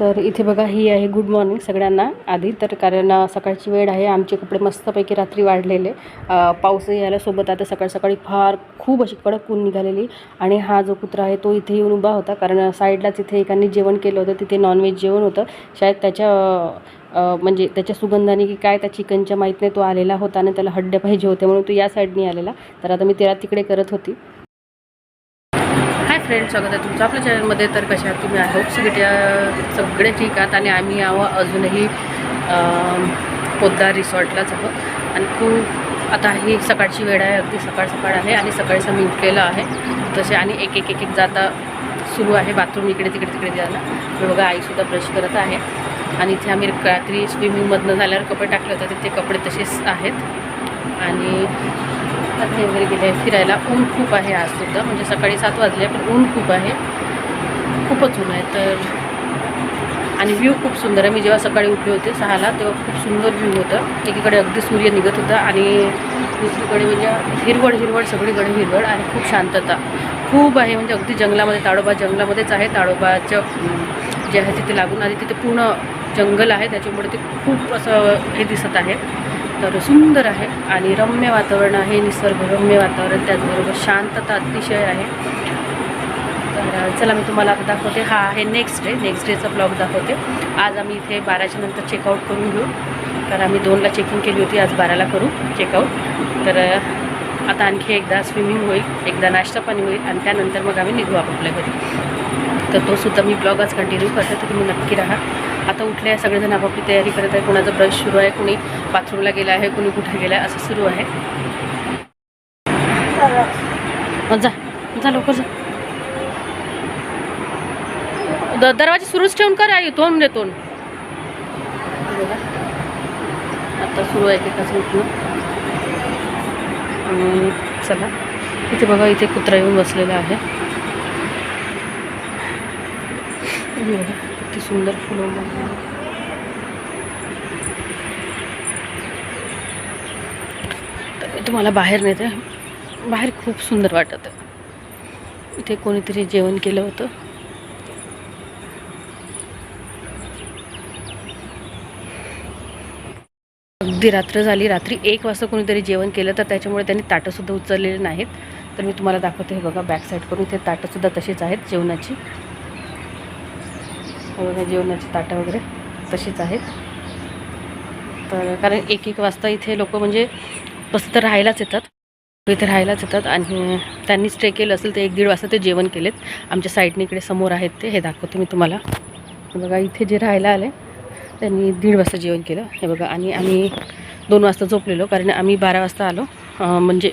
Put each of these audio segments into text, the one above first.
तर इथे बघा ही आहे गुड मॉर्निंग सगळ्यांना. आधी तर कारण सकाळची वेळ आहे आमचे कपडे मस्तपैकी रात्री वाढलेले. पाऊस पाऊसही यायला सोबत आता सकाळ सकाळी फार खूप अशी कडक ऊन निघालेली. आणि हा जो कुत्रा आहे तो इथे येऊन उभा होता. कारण साईडलाच इथे एकाने जेवण केलं होतं. तिथे नॉनव्हेज जेवण होतं. शायद त्याच्या म्हणजे त्याच्या सुगंधाने की काय त्या चिकनच्या माहीत नाही तो आलेला होता आणि त्याला हड्डे पाहिजे होते म्हणून तो या साईडने आलेला. तर आता मी त्याला तिकडे करत होती. फ्रेंड स्वागत आहे तुमचं आपल्या चॅनलमध्ये तर कशा आहात तुम्ही? आय होप सगळे सगळे ठीक आहात आणि आम्ही आहो अजूनही पोद्दार रिसॉर्टलाच आहोत. आणि खूप आता ही सकाळची वेळ आहे अगदी सकाळ सकाळ आहे आणि सकाळीच आम्ही उठलेलं आहे. तसे आणि एक एक एक एक जाता सुरू आहे बाथरूम इकडे तिकडे तिकडे जायला. मी बघा आईसुद्धा ब्रश करत आहे. आणि इथे आम्ही रात्री स्विमिंगमधनं झाल्यावर कपडे टाकले होते ते कपडे तसेच आहेत. आणि आता वगैरे गेले फिरायला. ऊन खूप आहे आज सुद्धा. म्हणजे सकाळी सात वाजले पण ऊन खूप आहे. खूपच ऊन आहे. तर आणि व्ह्यू खूप सुंदर आहे. मी जेव्हा सकाळी उठले होते सहाला तेव्हा खूप सुंदर व्ह्यू होतं. एकीकडे अगदी सूर्य निघत होता आणि दुसरीकडे म्हणजे हिरवळ हिरवळ सगळीकडे हिरवळ आणि खूप शांतता. खूप आहे. म्हणजे अगदी जंगलामध्ये ताडोबा जंगलामध्येच आहे. ताडोबाचं जे आहे तिथे लागून आणि तिथे पूर्ण जंगल आहे. त्याच्यामुळे ते खूप असं हे दिसत आहे. तर सुंदर आहे आणि रम्य वातावरण आहे निसर्गरम्य वातावरण त्याचबरोबर शांतता अतिशय आहे. तर चला मी तुम्हाला आता दाखवते. हा आहे नेक्स्ट डे नेक्स्ट डेचा ब्लॉग दाखवते. आज आम्ही इथे बाराच्या नंतर चेकआउट करून घेऊ. तर आम्ही दोनला चेकिंग केली होती. आज बाराला करू चेकआउट तर आता आणखी एकदा स्विमिंग होईल एकदा नाश्ता पाणी होईल आणि त्यानंतर मग आम्ही निघू आपापल्या घरी. तर तो सुद्धा मी ब्लॉग आज कंटिन्यू करते. तर तुम्ही नक्की राहा. आता उठले आहे सगळेजण आपापली तयारी करत आहे. कुणाचा ब्रश सुरू आहे कुणी बाथरूमला गेला आहे कुणी कुठे गेला आहे असं सुरू आहे. जा जा लवकर जा. द दरवाजा सुरूच ठेवून कर आई तोंड दे तोंड. आता सुरू आहे एकेकाचं उठणं. चला इथे बघा इथे कुत्रा येऊन बसलेला आहे. किती सुंदर फुलं उमलली तर मी तुम्हाला बाहेर नेते बाहेर खूप सुंदर वाटत. इथे कोणीतरी जेवण केलं होतं. अगदी रात्र झाली रात्री एक वाजता कोणीतरी जेवण केलं तर त्याच्यामुळे त्यांनी ताटंसुद्धा उचललेले नाहीत. तर मी तुम्हाला दाखवते हे बघा बॅक साईड करून इथे ताटंसुद्धा तशीच आहेत जेवणाची. हो, हे बघा जेवणाची ताटं वगैरे तशीच आहेत. तर कारण एक एक वाजता इथे लोक म्हणजे तसं तर राहायलाच येतात. इथे राहायलाच येतात आणि त्यांनी स्टे केलं असेल तर एक दीड वाजता ते जेवण केलेत. आमच्या साईडने इकडे समोर आहेत ते हे दाखवते मी तुम्हाला. बघा इथे जे राहायला आले त्यांनी दीड वाजता जेवण केलं. हे बघा आणि आम्ही दोन वाजता झोपलेलो कारण आम्ही बारा वाजता आलो. म्हणजे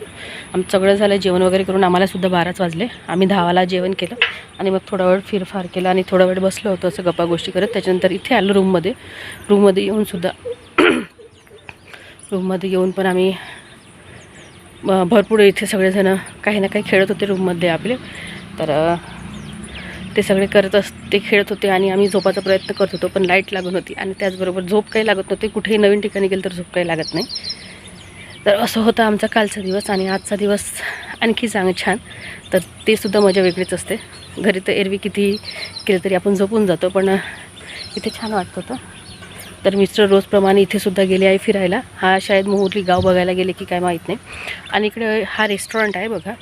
आमचं सगळं झालं जेवण वगैरे करून आम्हालासुद्धा बाराच वाजले. आम्ही दहावाला जेवण केलं आणि मग थोडा वेळ फिरफार केला आणि थोडा वेळ बसलो होतो असं गप्पा गोष्टी करत. त्याच्यानंतर इथे आलो रूममध्ये. रूममध्ये येऊनसुद्धा रूममध्ये येऊन पण आम्ही भरपूर इथे सगळेजण काही ना काही खेळत होते रूममध्ये आपले. तर ते सगळे करत अस ते खेळत होते आणि आम्ही झोपाचा प्रयत्न करत होतो पण लाइट लागून होती आणि त्याचबरोबर झोप काही लागत नव्हती. कुठेही नवीन ठिकाणी गेलं तर झोप काही लागत नाही. तर असं होतं आमचा कालचा दिवस आणि आजचा दिवस आणखी चांग छान. तर ते सुद्धा मजा वेगळीच असते. घरी तर एरवी किती केलं तरी आपण झोपून जातो पण इथे छान वाटत होतं. तर मिस्टर रोजप्रमाणे इथेसुद्धा गेले आहे फिरायला. हा शायद मोहरली गाव बघायला गेले की काय माहीत नाही. आणि इकडे हा रेस्टॉरंट आहे बघा.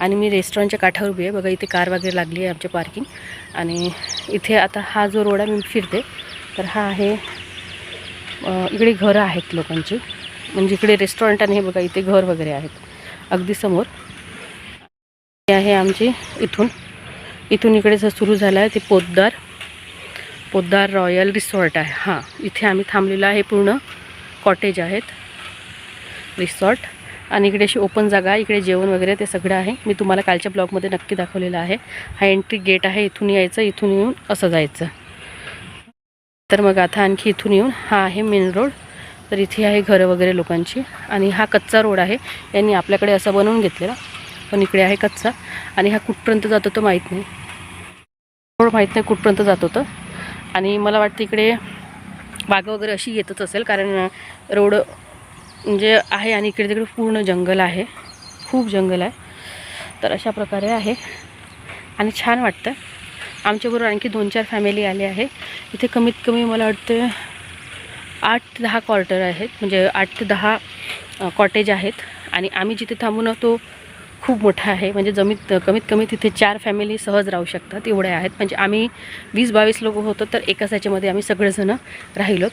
आणि मी रेस्टॉरंटच्या काठावर उभी आहे. बघा इथे कार वगैरे लागली आहे आमच्या पार्किंग आणि इथे आता हा जो रोड आहे मी फिरते. तर हा आहे इकडे घरं आहेत लोकांची. म्हणजे इकडे रेस्टॉरंट आणि हे बघा इथे घर वगैरे आहेत. अगदी समोर. हे आहे आमची इथून. इथून इकडे जर सुरू झालं आहे ते पोद्दार पोद्दार रॉयल रिसॉर्ट आहे. हां इथे आम्ही थांबलेलं आहे पूर्ण. कॉटेज आहेत. रिसॉर्ट. आणि इकडे अशी ओपन जागा आहे. इकडे जेवण वगैरे ते सगळं आहे. मी तुम्हाला कालच्या ब्लॉगमध्ये नक्की दाखवलेलं आहे. हा एंट्री गेट आहे. इथून यायचं इथून येऊन असं जायचं. तर मग आता आणखी इथून येऊन हा आहे मेन रोड तर इथे आहे घरं वगैरे लोकांची. आणि हा कच्चा रोड आहे. यांनी आपल्याकडे असा बनवून घेतलेला. पण इकडे आहे कच्चा. आणि हा कुठपर्यंत जातो तो माहीत नाही. रोड माहीत नाही कुठपर्यंत जात होतं आणि मला वाटतं इकडे बाग वगैरे अशी येतच असेल. कारण रोड म्हणजे आहे आणि इकडे तिकडे पूर्ण जंगल आहे. खूप जंगल आहे. तर अशा प्रकारे आहे. आणि छान वाटतं आमच्याबरोबर आणखी दोन चार फॅमिली आले आहे. इथे कमीत कमी मला वाटते आठ ते दहा क्वार्टर आहेत. म्हणजे आठ ते दहा कॉटेज आहेत. आणि आम्ही जिथे थांबून तो खूप मोठा आहे. म्हणजे जमीत कमीत कमी तिथे चार फॅमिली सहज राहू शकतात. एवढे आहेत. म्हणजे आम्ही वीस बावीस लोक होतो तर एकाच ह्याच्यामध्ये आम्ही सगळेजणं राहिलो.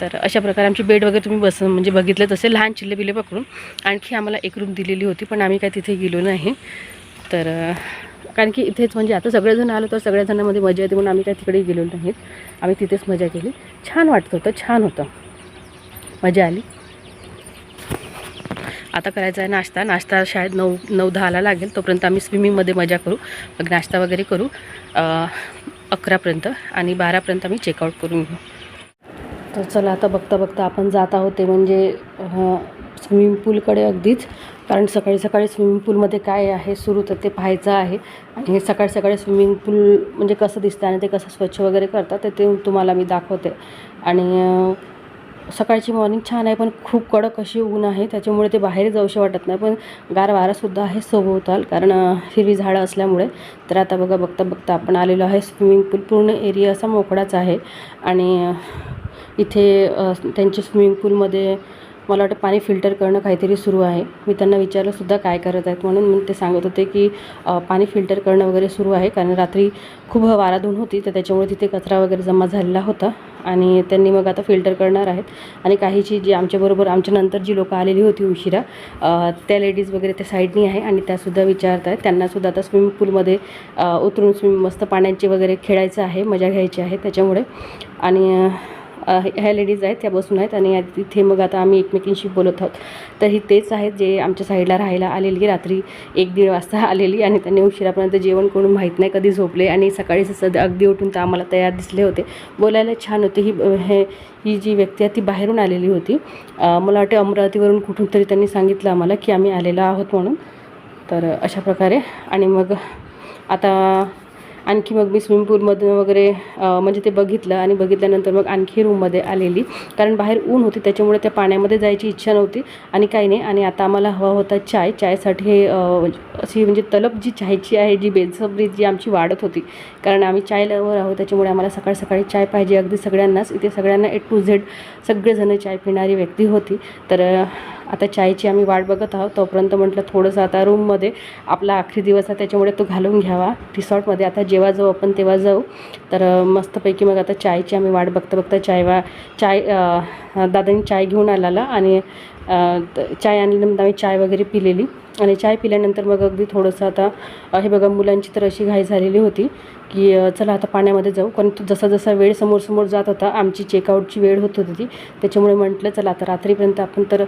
तर अशा प्रकारे आमची बेड वगैरे तुम्ही बस म्हणजे बघितलं तसे लहान चिल्ले बिले पकडून. आणखी आम्हाला एक रूम दिलेली होती पण आम्ही काय तिथे गेलो नाही. तर कारण की इथेच म्हणजे आता सगळेजण आलो तर सगळ्याजणांमध्ये मजा येते म्हणून आम्ही काय तिकडे गेलो नाहीत. आम्ही तिथेच मजा केली. छान वाटत होतं छान होतं. मजा आली. आता करायचा आहे नाश्ता. नाश्ता शाळेत नऊ नऊ दहाला लागेल. तोपर्यंत आम्ही स्विमिंगमध्ये मजा करू. मग नाश्ता वगैरे करू. अकरापर्यंत आणि बारापर्यंत आम्ही चेकआउट करून घेऊ. तर चला आता बघता बघता आपण जात आहोत ते म्हणजे स्विमिंग पूलकडे अगदीच. कारण सकाळी सकाळी स्विमिंग पूलमध्ये काय आहे सुरू तर ते पाहायचं आहे. आणि सकाळी सकाळी स्विमिंग पूल म्हणजे कसं दिसतं आणि ते कसं स्वच्छ वगैरे करतात तर ते तुम्हाला मी दाखवते. आणि सकाळची मॉर्निंग छान आहे पण खूप कडक अशी ऊन आहे त्याच्यामुळे ते बाहेर जाऊशी वाटत नाही. पण गार वारासुद्धा आहे सभोवताल कारण हिरवी झाडं असल्यामुळे. तर आता बघा बघता बघता आपण आलेलो आहे स्विमिंग पूल. पूर्ण एरिया असा मोकळाच आहे. आणि इथे त्यांच्या स्विमिंग पूलमध्ये मला वाटतं पाणी फिल्टर करणं काहीतरी सुरू आहे. मी त्यांना विचारलंसुद्धा काय करत आहेत म्हणून मग ते सांगत होते की पाणी फिल्टर करणं वगैरे सुरू आहे. कारण रात्री खूप वाराधून होती तर त्याच्यामुळे तिथे कचरा वगैरे जमा झालेला होता. आणि त्यांनी मग आता फिल्टर करणार आहेत. आणि काहीची जी आमच्याबरोबर आमच्यानंतर जी लोकं आलेली होती उशिरा त्या लेडीज वगैरे त्या साईडनी आहे आणि त्यासुद्धा विचारत आहेत. त्यांनासुद्धा आता स्विमिंग पूलमध्ये उतरून स्विमिंग मस्त पाण्याची वगैरे खेळायचं आहे मजा घ्यायची आहे त्याच्यामुळे. आणि ह्या लेडीज आहेत त्या बसून आहेत आणि तिथे मग आता आम्ही एकमेकींशी बोलत आहोत. तर ही तेच आहेत जे आमच्या साईडला राहायला आलेली रात्री एक दीड वाजता आलेली आणि त्यांनी उशिरापर्यंत जेवण करून माहीत नाही कधी झोपले आणि सकाळी सध्या अगदी उठून तर आम्हाला तयार दिसले होते. बोलायला छान होते. ही हे ही जी व्यक्ती आहे ती बाहेरून आलेली होती. मला वाटते अमरावतीवरून कुठून तरी त्यांनी सांगितलं आम्हाला की आम्ही आलेलो आहोत म्हणून. तर अशा प्रकारे आणि मग आता आणखी मग मी स्विमिंग पूलमधून वगैरे म्हणजे ते बघितलं आणि बघितल्यानंतर मग आणखी रूममध्ये आलेली. कारण बाहेर ऊन होती त्याच्यामुळे त्या पाण्यामध्ये जायची इच्छा नव्हती. आणि काही नाही आणि आता आम्हाला हवा होता चाय. चायसाठी हे अशी म्हणजे तलब जी चायची आहे जी बेसब्री जी आमची वाढत होती. कारण आम्ही चाय लवर आहोत त्याच्यामुळे आम्हाला सकाळ सकाळी चाय पाहिजे. अगदी सगळ्यांनाच इथे सगळ्यांना ए टू झेड सगळेजणं चाय पिणारी व्यक्ती होती. तर आता चायची आम्ही वाट बघत आहोत. तोपर्यंत म्हटलं थोडंसं आता रूममध्ये आपला आखरी दिवस आहे त्याच्यामुळे तो घालून घ्यावा. रिसॉर्टमध्ये आता जेव्हा जाऊ आपण तेव्हा जाऊ. तर मस्तपैकी मग आता चायची आम्ही वाट बघता बघता चाय वा चाय दादांनी चाय घेऊन आलेला आणि चाय आणल्यानंतर आम्ही चाय वगैरे पिलेली. आणि चाय पिल्यानंतर मग अगदी थोडंसं आता हे बघा मुलांची तर अशी घाई झालेली होती की चला आता पाण्यामध्ये जाऊ. कारण तो जसा जसा वेळ समोर समोर जात होता आमची चेकआउटची वेळ होत होती ती. त्याच्यामुळे म्हटलं चला आता रात्रीपर्यंत आपण तर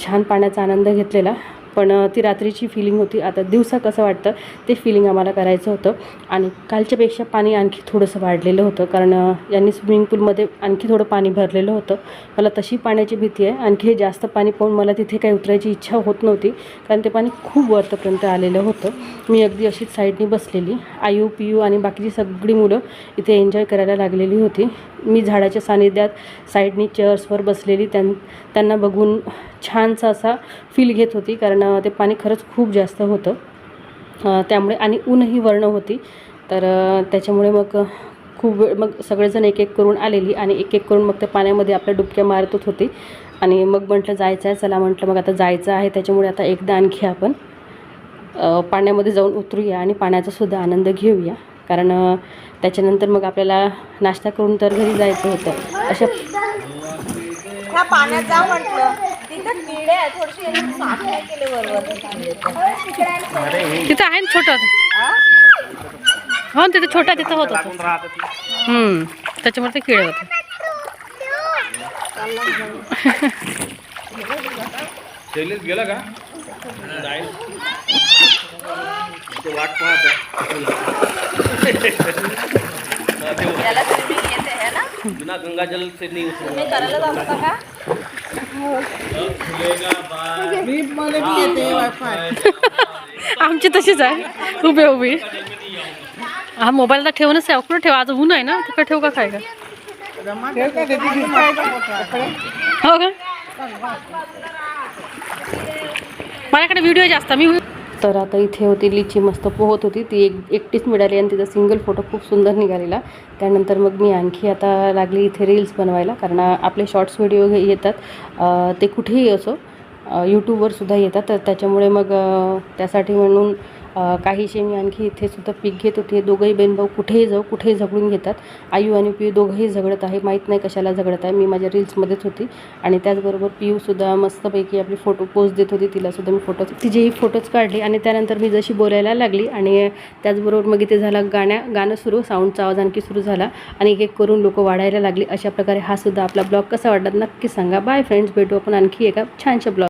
छान पाण्याचा आनंद घेतलेला. पण ती रात्रीची फिलिंग होती. आता दिवसा कसं वाटतं ते फिलिंग आम्हाला करायचं होतं. आणि कालच्यापेक्षा पाणी आणखी थोडंसं वाढलेलं होतं. कारण यांनी स्विमिंग पूलमध्ये आणखी थोडं पाणी भरलेलं होतं. मला तशी पाण्याची भीती आहे. आणखी हे जास्त पाणी पाहून मला तिथे काही उतरायची इच्छा होत नव्हती. कारण ते पाणी खूप वरतपर्यंत आलेलं होतं. मी अगदी अशीच साईडनी बसलेली. आयू पियू आणि बाकीची सगळी मुलं इथे एन्जॉय करायला लागलेली होती. मी झाडाच्या सानिध्यात साईडनी चेअर्सवर बसलेली. त्यां त्यांना बघून छानसा असा फील घेत होती. कारण कारण ते पाणी खरंच खूप जास्त होतं. त्यामुळे आणि ऊनही वर्ण होती. तर त्याच्यामुळे मग खूप वेळ मग सगळेजण एक एक करून आलेली आणि एक एक करून मग त्या पाण्यामध्ये आपल्या डुबक्या मारतच होती. आणि मग म्हटलं जायचं आहे चला म्हटलं मग आता जायचं आहे. त्याच्यामुळे आता एकदा आणखी आपण पाण्यामध्ये जाऊन उतरूया आणि पाण्याचासुद्धा आनंद घेऊया. कारण त्याच्यानंतर मग आपल्याला नाश्ता करून तर घरी जायचं होतं. अशा पाण्यात जा म्हटलं. तिथं किडे आहे थोडीशी यांनी साफ नाही केले बरोबर तिथं आहे ना छोटं. हो ना तिथं छोटा तिथं होत होतं. हम्म, त्याच्यामुळे ते किडे होते. शैलेश गेला का? वाट पाहत त्याला स्विमिंग येते है ना? बिना गंगाजल से नहीं उतरू तुम्ही करायला जाता का आमची तशीच आहे. उभी उभी. हा मोबाईलला ठेवूनच आहे. कुठं ठेवा. आज ऊन आहे ना. तिकडे ठेवू का काय का? हो का? माझ्याकडे व्हिडिओ जास्त. मी तर आता इथे होती लिची मस्त पोहत होती. ती एक एकटीच मिळाली आणि तिचा सिंगल फोटो खूप सुंदर निघालेला. त्यानंतर मग मी आणखी आता लागली इथे रील्स बनवायला कारण आपले शॉर्ट्स व्हिडिओ येतात. ते कुठेही असो यूट्यूबवर सुद्धा येतात. तर त्याच्यामुळे मग त्यासाठी म्हणून काहीसे मी आणखी इथे सुद्धा पीक घेत होते. दोघंही बहीण भाऊ कुठेही जाऊ कुठेही झगडून घेतात. आयू आणि पियू दोघंही झगडत आहे. माहीत नाही कशाला झगडत आहे. मी माझ्या रील्समध्येच होती. आणि त्याचबरोबर पियूसुद्धा मस्तपैकी आपली फोटो पोस्ट देत होती. तिलासुद्धा मी फोटो तिचेही फोटोज काढले. आणि त्यानंतर मी जशी बोलायला लागली आणि त्याचबरोबर मग इथे झाला गाण्या गाणं सुरू साऊंडचा आवाज आणखी सुरू झाला. आणि एक एक करून लोक वाढायला लागली. अशा प्रकारे हा सुद्धा आपला ब्लॉग कसा वाटला नक्की सांगा. बाय फ्रेंड्स भेटू आपण आणखी एका छानशा ब्लॉग